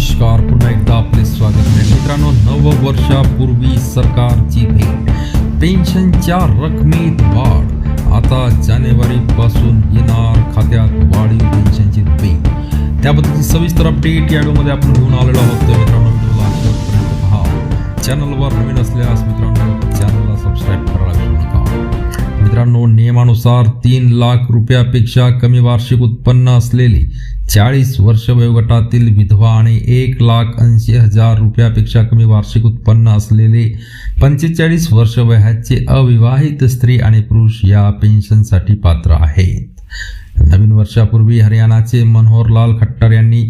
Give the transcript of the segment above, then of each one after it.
नमस्कार पुन्हा एकदा आपले स्वागत आहे. मित्रांनो नववर्षापूर्वी सरकारची भेट. पेन्शनच्या रकमेत वाढ. आता जानेवारी पासून येणार खात्यात वाढीव पेन्शनची रक्कम त्याबद्दलची सविस्तर अपडेट या व्हिडिओमध्ये आपण घेऊन आलेलो आहोत. तर मित्रांनो व्हिडिओला पहा. चॅनलवर नवीन असल्यास मित्रांनो चॅनलला सबस्क्राईब करायला विसरू नका. मित्रांनो नियमानुसार तीन लाख रुपयापेक्षा कमी वार्षिक उत्पन्न असलेली चाळीस वर्ष वयोगटातील विधवा आणि एक लाख ऐंशी हजार रुपयापेक्षा कमी वार्षिक उत्पन्न असलेले पंचेचाळीस वर्ष वयाचे अविवाहित स्त्री आणि पुरुष या पेन्शनसाठी पात्र आहेत. नवीन वर्षापूर्वी हरियाणाचे मनोहरलाल खट्टर यांनी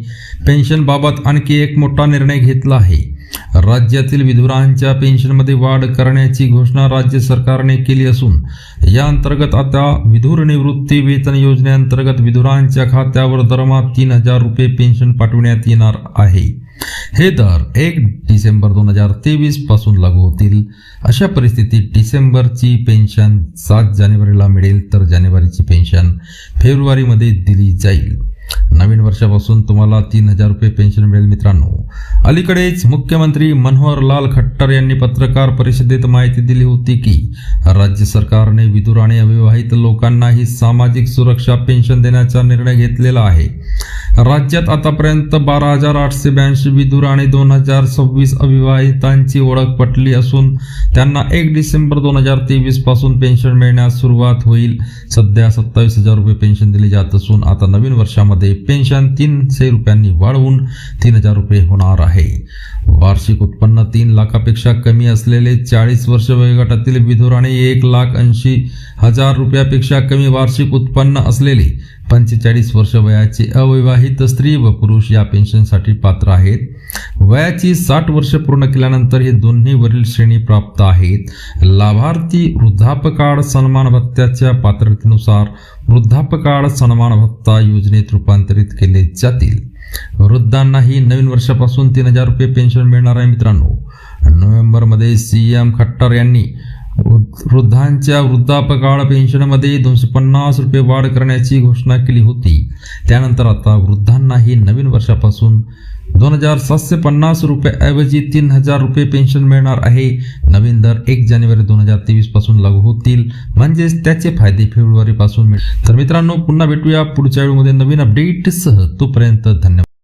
पेन्शनबाबत आणखी एक मोठा निर्णय घेतला आहे. राज्यातील विधुरांच्या पेन्शनमध्ये वाढ करण्याची घोषणा राज्य सरकारने केली असून या अंतर्गत आता विधुर निवृत्ती वेतन योजनेअंतर्गत विधुरांच्या खात्यावर दरमहा तीन हजार रुपये पेन्शन पाठविण्यात येणार आहे. हे दर एक डिसेंबर दोन हजार तेवीसपासून लागू होतील. अशा परिस्थितीत डिसेंबरची पेन्शन सात जानेवारीला मिळेल तर जानेवारीची पेन्शन फेब्रुवारीमध्ये दिली जाईल. वर्षापासून तुम्हाला तीन हजार रुपये पेन्शन मिळेल मित्रांनो. अलीकडेच मुख्यमंत्री मनोहरलाल खट्टर यांनी पत्रकार परिषदेत माहिती दिली होती की राज्य सरकारने विदूर आणि अविवाहित लोकांनाही सामाजिक सुरक्षा पेन्शन देण्याचा निर्णय घेतलेला आहे. राज्यात आतापर्यंत बारा हजार आठशे ब्याऐंशी विदूर आणि दोन हजार सव्वीस अविवाहितांची ओळख पटली असून त्यांना एक डिसेंबर दोन हजार तेवीसपासून पेन्शन मिळण्यास सुरुवात होईल. सध्या सत्तावीस हजार रुपये पेन्शन दिली जात असून आता नवीन वर्षामध्ये पेन्शन तीनशे रुपयांनी वाढवून तीन हजार रुपये होणार आहे. वार्षिक उत्पन्न तीन लाखापेक्षा कमी असलेले चाळीस वर्ष वयोगटातील विधुर आणि एक लाख ऐंशी हजार रुपयापेक्षा कमी वार्षिक उत्पन्न असलेले पंचेचाळीस वर्ष वयाचे अविवाहित स्त्री व पुरुष या पेन्शनसाठी पात्र आहेत. वयाची साठ वर्ष पूर्ण केल्यानंतर हे दोन्ही वरील श्रेणी प्राप्त आहेत. लाभार्थी वृद्धापकाळ सन्मान भत्त्याच्या पात्रतेनुसार वृद्धापकाळ सन्मान भत्ता योजनेत रूपांतरित केले जातील. वृद्धांनाही नवीन वर्षापासून तीन हजार रुपये पेन्शन मिळणार आहे मित्रांनो. नोव्हेंबरमध्ये सी एम खट्टर यांनी वृद्धांच्या वृद्धापकाळ पेन्शनमध्ये दोनशे पन्नास रुपये वाढ करण्याची घोषणा केली होती. त्यानंतर आता वृद्धांनाही नवीन वर्षापासून दोन हजार सातशे पन्नास रुपयाऐवजी तीन हजार रुपये पेन्शन मिळणार आहे. नवीन दर एक जानेवारी दोन हजार तेवीसपासून लागू होतील. म्हणजेच त्याचे फायदे फेब्रुवारी पासून मिळतील तर मित्रांनो पुन्हा भेटूया पुढच्या वेळेमध्ये नवीन अपडेटसह तोपर्यंत धन्यवाद.